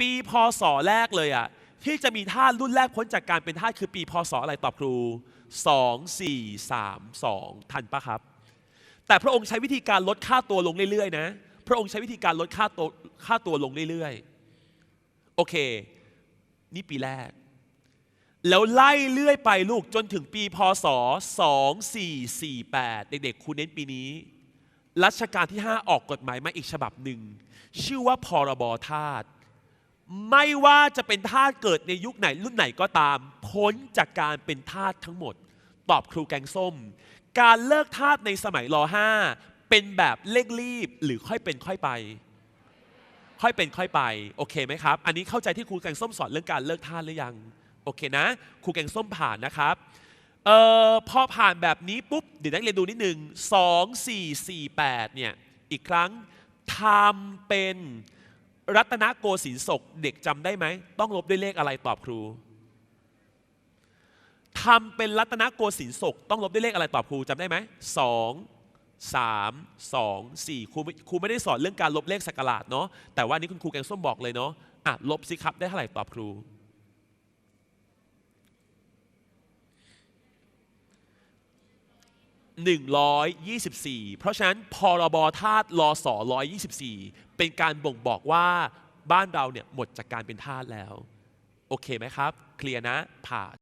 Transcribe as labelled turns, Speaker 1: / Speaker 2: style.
Speaker 1: ปีพศแรกเลยอะที่จะมีทาสรุ่นแรกพ้นจากการเป็นทาสคือปีพศอะไรตอบครู 2 4 3 2 ทันปะครับ แต่พระองค์ใช้วิธีการลดค่าตัวลงเรื่อยๆนะพระองค์ใช้วิธีการลดค่าตัวค่าตัวลงเรื่อยๆโอเค นี่ปีแรก แล้วไล่เรื่อยไปลูกจนถึงปีพศ 2448 เด็กๆคุณเน้นปีนี้รัชกาลที่ 5 ออกกฎหมายมาอีกฉบับหนึ่ง ชื่อว่าพรบทาส ไม่ว่าจะเป็นทาสเกิดในยุคไหนรุ่นไหนก็ตาม พ้นจากการเป็นทาสทั้งหมด ตอบครูแกงส้ม การเลิกทาสในสมัยร5เป็นแบบเร่งรีบหรือค่อยเป็นค่อยไป ค่อยเป็นค่อยไปโอเคไหมครับ อันนี้เข้าใจที่ครูแกงส้มสอนเรื่องการเลิกทาสหรือยังโอเคนะครูแกงส้มผ่านนะครับเอ่อพอผ่านแบบนี้ปุ๊บเดี๋ยวนักเรียนดูนิดหนึ่ง2 4 4 8เนี่ยอีกครั้งทำเป็น รัตนโกสินทร์ศกเด็กจำได้ไหม ต้องลบด้วยเลขอะไรตอบครูทำเป็นรัตนโกสินทร์ศกต้องลบด้วยเลขอะไรตอบครูจำได้ไหมสองสามสองสี่ครูไม่ครูไม่ได้สอนเรื่องการลบเลขสักราชเนาะแต่ว่านี้คุณครูแกงส้มบอกเลยเนาะอะลบสิครับได้เท่าไหร่ตอบครู 124 เพราะฉะนั้นพรบธาตุรอสอ124 เป็นการบ่งบอกว่าบ้านเราเนี่ยหมดจากการเป็นทาสแล้ว โอเคไหมครับ เคลียร์นะผ่าน